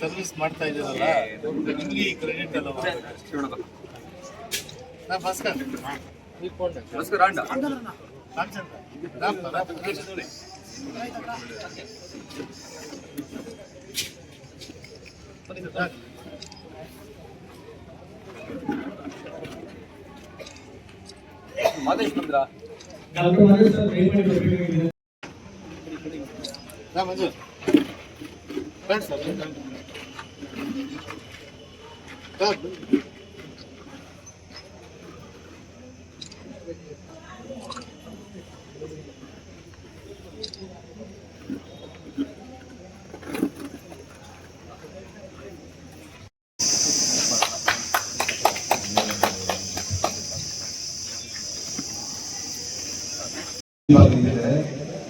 Service ಮಾಡ್ತಾ ಇದ್ದೀರಲ್ಲ ನಿಮಗೆ ಈ ಕ್ರೆಡಿಟ್ ಎಲ್ಲ. ನಾ ಭಾಸ್ಕರ್ ರಾಮಚಂದ್ರ ರಾಮ್ ರಾಮ್ ನೋಡಿ. ಮಾದೇಶ್ ಬಂದ್ರ ನಾ ಮಂಜು ಫ್ರೆಂಡ್ಸ್ ಸರ್.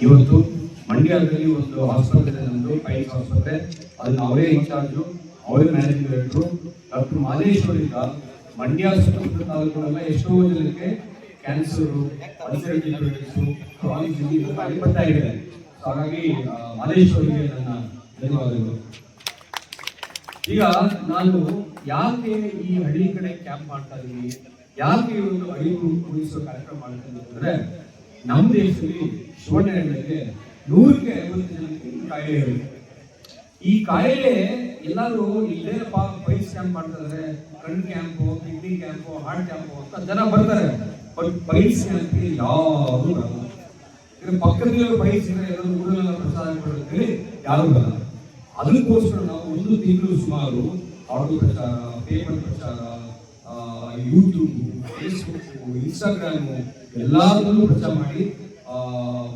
ಇವತ್ತು ಮಂಡ್ಯದಲ್ಲಿ ಒಂದು ಆಸ್ಪತ್ರೆ ನಮ್ದು ಪೈಲ್ಸ್ ಆಸ್ಪತ್ರೆ ಅದನ್ನ ಅವರೇ ಇನ್ಚಾರ್ಜು ಅವರೇ ಮ್ಯಾನೇಜಿಂಗ್ ಡೈರೆಕ್ಟ್ರು ಡಾಕ್ಟರ್ ಮಾದೇಶ್ವರಿಂದ ಮಂಡ್ಯ ಸುತ್ತಮುತ್ತ ತಾಲೂಕುಗಳೆಲ್ಲ ಎಷ್ಟೋ ಜನಕ್ಕೆ ಕ್ಯಾನ್ಸರು ಅಲ್ಸರ್ಟಿಸು ಕ್ರಾನಿಕ್ ಡಿಸೀಸ್ ಇದೆ. ಹಾಗಾಗಿ ಮಾದೇಶ್ವರಿಗೆ ನನ್ನ ಧನ್ಯವಾದಗಳು. ಈಗ ನಾನು ಯಾಕೆ ಈ ಹಳ್ಳಿ ಕಡೆ ಕ್ಯಾಂಪ್ ಮಾಡ್ತಾ ಇದ್ದೀನಿ? ಯಾಕೆ ಈ ಒಂದು ಅರಿವು ಮೂಡಿಸುವ ಕಾರ್ಯಕ್ರಮ ಮಾಡ್ತೀನಿ ಇದ್ದೀನಿ ಅಂದ್ರೆ ನಮ್ಮ ದೇಶದಲ್ಲಿ ಹೆಣ್ಣಿಗೆ ನೂರಕ್ಕೆ ಐವತ್ತು ಜನಕ್ಕೆ ಕಾಯಿಲೆ ಇರುತ್ತೆ. ಈ ಕಾಯಿಲೆ ಎಲ್ಲರೂ ಇಲ್ಲೇ ಪೈಲ್ಸ್ ಕ್ಯಾಂಪ್ ಮಾಡ್ತಾ ಮಾಡ್ತಾರೆ ಕಣ್ camp, kidney camp, heart camp ಅಂತ ಜನ ಬರ್ತಾರೆ. ಬಟ್ ಬೈ ಕ್ಯಾಂಪ್ ಯಾರು ಬರಲ್ಲ. ಇದ್ರ ಪಕ್ಕದಲ್ಲಿ ಪೈಲ್ಸ್ ಇದ್ರೆ ಎಲ್ಲರೂ ಊರಲ್ಲೆಲ್ಲ ಪ್ರಸಾದ ಮಾಡೋದಕ್ಕೆ ಯಾರು ಬರಲ್ಲ. ಅದಕ್ಕೋಸ್ಕರ ನಾವು ಒಂದು ತಿಂಗಳು ಸುಮಾರು ಆಡಿಯೋ ಪ್ರಚಾರ, ಪೇಪರ್ ಪ್ರಚಾರ ಯೂಟ್ಯೂಬ್ ಫೇಸ್ಬುಕ್ ಇನ್ಸ್ಟಾಗ್ರಾಮು ಎಲ್ಲದರಲ್ಲೂ ಪ್ರಚಾರ ಮಾಡಿ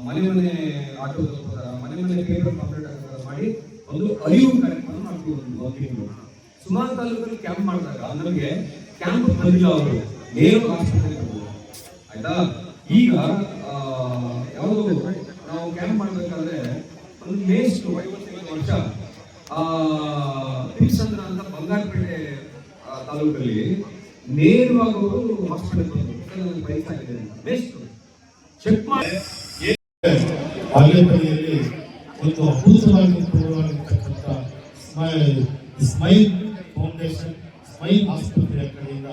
ಮನೆ ಮನೆ ಆಟೋದಲ್ಲಿ ಮನೆ ಮನೆ ಪೇಪರ್ ಒಂದು ಅರಿವು ಕಾರ್ಯಕ್ರಮ ಮಾಡ್ತೀವಿ ಸುಮಾರು ತಾಲೂಕಲ್ಲಿ ಕ್ಯಾಂಪ್ ಮಾಡಿದಾಗ ನಮಗೆ ಕ್ಯಾಂಪ್ ಬಂದಿಲ್ಲ ಅವರು. ನೇರ ಆಸ್ಪತ್ರೆಗೆ ಆಯ್ತಾ? ಈಗ ಯಾವುದು ನಾವು ಕ್ಯಾಂಪ್ ಮಾಡಬೇಕಾದ್ರೆ ಒಂದು ಮೇಸ್ಟ್ ಐವತ್ತೈದು ವರ್ಷ, ಆ ತಿರುಸಂದ್ರ ಅಂತ ಬಂಗಾರಪೇಟೆ ತಾಲೂಕಲ್ಲಿ ನೇರವಾಗಿ ಅವರು ಹಾಸ್ಪಿಟಲ್ ಬಂದರು. ವಯಸ್ಸಾಗಿದೆ ಮೇಸ್ಟ್ ಚೆಕ್ ಮಾಡಿ. ಒಂದು ಅದ್ಭುತವಾಗಿರ್ತಕ್ಕಂಥ ಸ್ಮೈಲ್ ಸ್ಮೈಲ್ ಫೌಂಡೇಶನ್, ಸ್ಮೈಲ್ ಆಸ್ಪತ್ರೆಯ ಕಡೆಯಿಂದ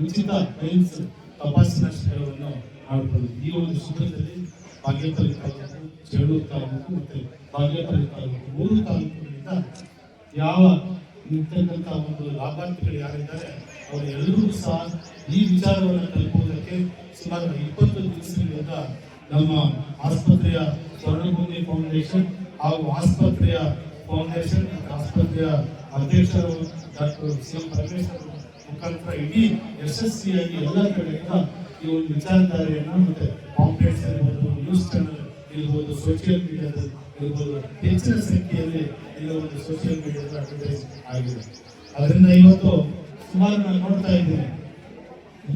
ಉಚಿತ ಮೈಲ್ಸ್ ತಪಾಸಣಾ ಶಿಬಿರವನ್ನು ಮಾಡಿಕೊಂಡು ಈ ಒಂದು ಶಿಬಿರದಲ್ಲಿ ಬಾಗೇಪಲ್ಲಿ ತಾಲೂಕು ಚೇಳೂರು ತಾಲೂಕು ಮತ್ತು ಬಾಗೇಪಲ್ಲಿ ತಾಲೂಕು, ಮೂರು ತಾಲೂಕುಗಳಿಂದ ಯಾವ ಇರ್ತಕ್ಕಂಥ ಒಂದು ಲಾಭಾರ್ಥಿಗಳು ಯಾರಿದ್ದಾರೆ ಅವರೆಲ್ಲರೂ ಸಹ ಈ ವಿಚಾರವನ್ನು ತಲುಪುವುದಕ್ಕೆ ಸುಮಾರು ಇಪ್ಪತ್ತು ದಿವಸಗಳಿಂದ ನಮ್ಮ ಆಸ್ಪತ್ರೆಯ ಸ್ವರ್ಣಭೂಮಿ ಫೌಂಡೇಶನ್ ಹಾಗೂ ಆಸ್ಪತ್ರೆಯ ಫೌಂಡೇಶನ್, ಆಸ್ಪತ್ರೆಯ ಅಧ್ಯಕ್ಷರು, ಡಾಕ್ಟರ್ ಸಿ ಎಂ ಪರಮೇಶ್ವರ್ ಮುಖಾಂತರ ಇಡೀ ಯಶಸ್ವಿಯಾಗಿ ಎಲ್ಲ ಕಡೆಯಿಂದ ಈ ಒಂದು ವಿಚಾರಧಾರೆಯನ್ನು ಮತ್ತೆ ಕಾಂಪ್ಲೆಕ್ಸ್ ಇರ್ಬೋದು ನ್ಯೂಸ್ ಚಾನಲ್ ಇರ್ಬೋದು ಸೋಷಿಯಲ್ ಮೀಡಿಯಾದಲ್ಲಿ ಇರ್ಬೋದು, ಹೆಚ್ಚಿನ ಸಂಖ್ಯೆಯಲ್ಲಿ ಎಲ್ಲ ಒಂದು ಸೋಷಿಯಲ್ ಮೀಡಿಯಾದ ಅಡ್ವರ್ಟೈಸ್ ಆಗಿದೆ. ಅದರಿಂದ ಇವತ್ತು ಸುಮಾರು ನಾನು ನೋಡ್ತಾ ಇದ್ದೀನಿ.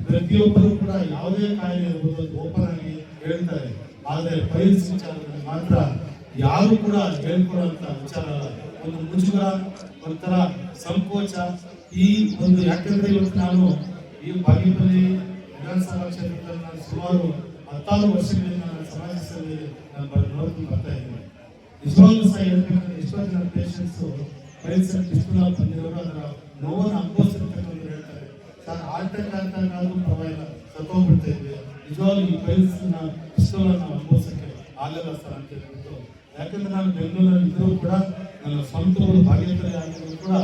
ಪ್ರತಿಯೊಬ್ಬರು ಕೂಡ ಯಾವುದೇ ಕಾಯಿಲೆ ಇರ್ಬೋದು ಓಪನ್ ಆಗಿ ಹೇಳ್ತಾರೆ. ಆದರೆ ಫೈಲ್ಸ್ ವಿಚಾರದಲ್ಲಿ ಮಾತ್ರ ಯಾರು ಕೂಡ ಹೇಳ್ಕೊಡುವಂತ ವಿಚಾರ ಒಂದು ಮುಜುಗರ, ಒಂಥರ ಸಂಕೋಚ ಈ ಒಂದು ಯಾಕಂದ್ರೆ ಇವತ್ತು ನಾನು ಈ ಬಾಗೇಪಲ್ಲಿ ವಿಧಾನಸಭಾ ಕ್ಷೇತ್ರದಲ್ಲಿ ನಾನು ಸುಮಾರು ಹತ್ತಾರು ವರ್ಷಗಳಿಂದ ನಾನು ಸಮಾಜ ಸೇವೆಯಲ್ಲಿ ನಾನು ನೋಡ್ಕೊಂಡು ಬರ್ತಾ ಇದ್ದೀನಿ. ನಿಜವಾಗ್ಲೂ ಸಹ ಹೇಳ್ತಕ್ಕಂಥ ಎಷ್ಟೋ ಜನ ಪೇಷಂಟ್ಸ್ ಪರಿಸರ ಪಿಸ್ತೂಲ ಬಂದಿರೋರು ಅದರ ನೋವನ್ನು ಅನುಭವಿಸಿರ್ತಕ್ಕಂಥ ಹೇಳ್ತಾರೆ. ಸರ್ ಹಾರ್ಟ್ ಅಟ್ಯಾಕ್ ಅಂತ ಪ್ರವಾಹ ಸತ್ತೋಗ್ಬಿಡ್ತಾ ಇದ್ವಿ ನಿಜವಾಗ್ಲೂ ಈ ಪೈಲ್ಸ್ನ ಪಿಸ್ತೂಲ್ ನಾವು ಅನುಭವಿಸಕ್ಕೆ ಆಗಲ್ಲ ಸರ್ ಅಂತ ಹೇಳ್ಬಿಟ್ಟು. ಯಾಕಂದ್ರೆ ನಾನು ಬೆಂಗಳೂರಲ್ಲಿ ಇದ್ದರೂ ಕೂಡ ನನ್ನ ಸ್ವಂತ ಊರು ಬಾಗೇಪಲ್ಲಿ ಕೂಡ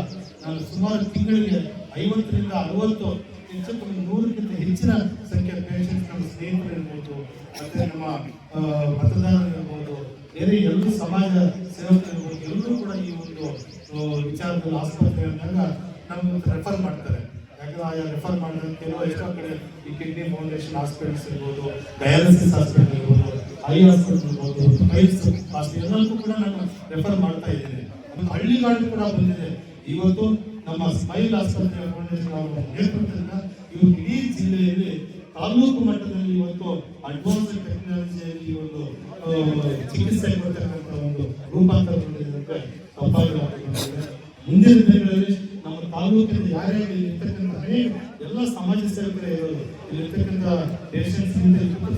ನಾನು ಸುಮಾರು ತಿಂಗಳಿಗೆ ಐವತ್ತರಿಂದ ಅರವತ್ತು ಹೆಚ್ಚು ನೂರಕ್ಕಿಂತ ಹೆಚ್ಚಿನ ಸಂಖ್ಯೆಯ ಪೇಷಂಟ್ಸ್ ನಮ್ಮ ಸ್ನೇಹಿತರು ಇರ್ಬೋದು, ಮತ್ತೆ ನಮ್ಮ ಮತದಾರರು ಇರ್ಬೋದು, ಬೇರೆ ಎಲ್ಲರೂ ಸಮಾಜ ಸೇವಕರು ಇರ್ಬೋದು, ಎಲ್ಲರೂ ಕೂಡ ಈ ಒಂದು ವಿಚಾರದಲ್ಲಿ ಆಸ್ಪತ್ರೆ ಅಂದಾಗ ನಮ್ಗೆ ರೆಫರ್ ಮಾಡ್ತಾರೆ. ಯಾಕಂದ್ರೆ ಆಯಾ ರೆಫರ್ ಮಾಡಿದ್ರೆ ಕೆಲವು ಎಷ್ಟೋ ಕಡೆ ಈ ಕಿಡ್ನಿ ಫೌಂಡೇಶನ್ ಹಾಸ್ಪಿಟಲ್ಸ್ ಇರ್ಬೋದು, ಡಯಾಲಿಸಿಸ್ ಹಾಸ್ಪಿಟಲ್ ಇರ್ಬೋದು ಐ ಹಾಸ್ಪಿಟಲ್ ಐಸ್ ಹಾಸ್ಪಿಟಲ್ ಎಲ್ಲಕ್ಕೂ ಕೂಡ ನಾನು ರೆಫರ್ ಮಾಡ್ತಾ ಇದ್ದೀನಿ ಒಂದು ಹಳ್ಳಿಗಾಡು ಕೂಡ ಬಂದಿದೆ ಇವತ್ತು ನಮ್ಮ ಸ್ಮೈಲ್ ಆಸ್ಪತ್ರೆ ಫೌಂಡೇಶನ್ ಅವರ ನೇತೃತ್ವದಿಂದ ಇವತ್ತು ಇಡೀ ಜಿಲ್ಲೆಯಲ್ಲಿ ತಾಲೂಕು ಮಟ್ಟದಲ್ಲಿ ಇವತ್ತು ಅಡ್ವಾನ್ಸ್ ಟೆಕ್ನಾಲಜಿಯಲ್ಲಿ ಈ ಒಂದು ಚಿಕಿತ್ಸೆ ಕೊಡ್ತಕ್ಕಂಥ ಒಂದು ರೂಪಾಂತರಗೊಂಡಿದೆ ಅಂದ್ರೆ ತಪ್ಪಾಗಲಾಗಿದೆ ಮುಂದಿನ ದಿನಗಳಲ್ಲಿ ನಮ್ಮ ತಾಲೂಕಿನ ಯಾರ್ಯಾರು ಇಲ್ಲಿ ಇರ್ತಕ್ಕಂಥ ಎಲ್ಲ ಸಮಾಜ ಸೇವಕರೇ ಇರೋದು ಇಲ್ಲಿರ್ತಕ್ಕಂಥ ಪೇಷಂಟ್ಸ್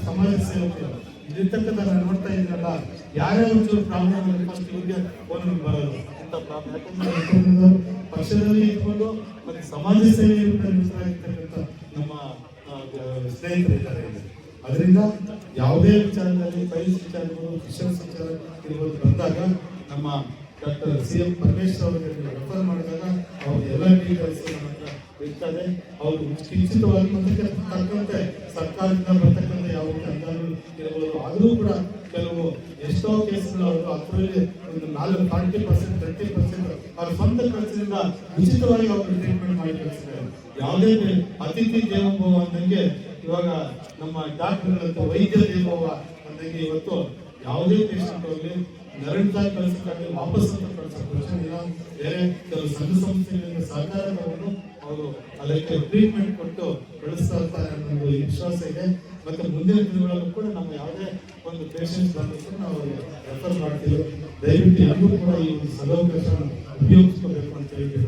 ಸಮಾಜ ಸೇವಕರು ಇಲ್ಲಿರ್ತಕ್ಕಂಥ ನಾನು ನೋಡ್ತಾ ಇದ್ದೀನಲ್ಲ, ಯಾರೇ ಒಂಚೂರು ಪ್ರಾಬ್ಲಮ್ ಫಸ್ಟ್ ಇವ್ರಿಗೆ ಫೋನ್ ಬರೋದು. ಅಂತ ಪ್ರಾಬ್ಲಮ್ ಯಾಕಂದ್ರೆ ಪಕ್ಷದಲ್ಲಿ ಇಟ್ಕೊಂಡು ಮತ್ತೆ ಸಮಾಜ ಸೇವೆಯಿಂದ ನಿರತರಾಗಿರ್ತಕ್ಕಂಥ ನಮ್ಮ ಸ್ನೇಹಿತರಿದ್ದಾರೆ ಅದರಿಂದ ಯಾವುದೇ ವಿಚಾರದಲ್ಲಿ ಫೈಲ್ಸ್ ವಿಚಾರಗಳು ಫಿಶರ್ಸ್ ವಿಚಾರ ಇರ್ಬೋದು ಬಂದಾಗ ನಮ್ಮ ಡಾಕ್ಟರ್ ಸಿ ಎಂ ಪರಮೇಶ್ವರ್ ಅವರಿಗೆ ರೆಫರ್ ಮಾಡಿದಾಗ ಅವ್ರ ಎಲ್ಲ ಡೀಟೇಲ್ಸ್ ಇರ್ತದೆ ಅವರು ಕಿಂಚಿತವಾಗಿ ಮತ್ತೆ ತಕ್ಕಂತೆ ಸರ್ಕಾರದಿಂದ ಬರ್ತಕ್ಕಂಥ ಯಾವ ಅನುದಾನ ಇರಬಹುದು ಆದರೂ ಕೂಡ ಕೆಲವು ಎಷ್ಟೋ ಕೇಸ್ಗಳು ಅವರು ಅದರಲ್ಲಿ ಒಂದು ನಾಲ್ಕು ಫಾರ್ಟಿ ಪರ್ಸೆಂಟ್ ತರ್ಟಿ ಪರ್ಸೆಂಟ್ ಅವ್ರ ಸ್ವಂತ ಖರ್ಚಿನಿಂದ ಉಚಿತವಾಗಿ ಅವರು ಟ್ರೀಟ್ಮೆಂಟ್ ಮಾಡಿ ಕಳಿಸಿದ್ದಾರೆ. ಯಾವುದೇ ಅತಿಥಿ ದೇವಭವ ಅಂದಂಗೆ ಇವಾಗ ನಮ್ಮ ಡಾಕ್ಟರ್ಗಳಂತ ವೈದ್ಯ ದೇವೋಭವ ಅಂದಂಗೆ ಇವತ್ತು ಯಾವುದೇ ಪೇಷಂಟ್ ಹೋಗ್ಲಿ ನೆರಳ್ದಾಗ ಕಳಿಸಕ್ಕಾಗಲಿ ವಾಪಸ್ ಅಂತ ಕಳಿಸಕ್ಕೆ ಇಲ್ಲ. ಬೇರೆ ಕೆಲವು ಸಂಘ ಸಂಸ್ಥೆಗಳಿಂದ ಸಹಕಾರವನ್ನು ಅವರು ಅದಕ್ಕೆ ಟ್ರೀಟ್ಮೆಂಟ್ ಕೊಟ್ಟು ಕಳಿಸ್ತಾ ಇರ್ತಾರೆ ಅನ್ನೋ ವಿಶ್ವಾಸ ಇದೆ. ಮತ್ತೆ ಮುಂದಿನ ದಿನಗಳಲ್ಲೂ ಕೂಡ ನಮ್ಮ ಯಾವುದೇ ಒಂದು ಪೇಷಂಟ್ ಬಂದರೂ ನಾವು ರೆಫರ್ ಮಾಡ್ತೀವಿ. ದಯವಿಟ್ಟು ಎಲ್ಲರೂ ಕೂಡ ಈ ಸದಾವಕಾಶ ಉಪಯೋಗಿಸ್ಕೋಬೇಕು ಅಂತ ಹೇಳ್ಬಿಟ್ಟು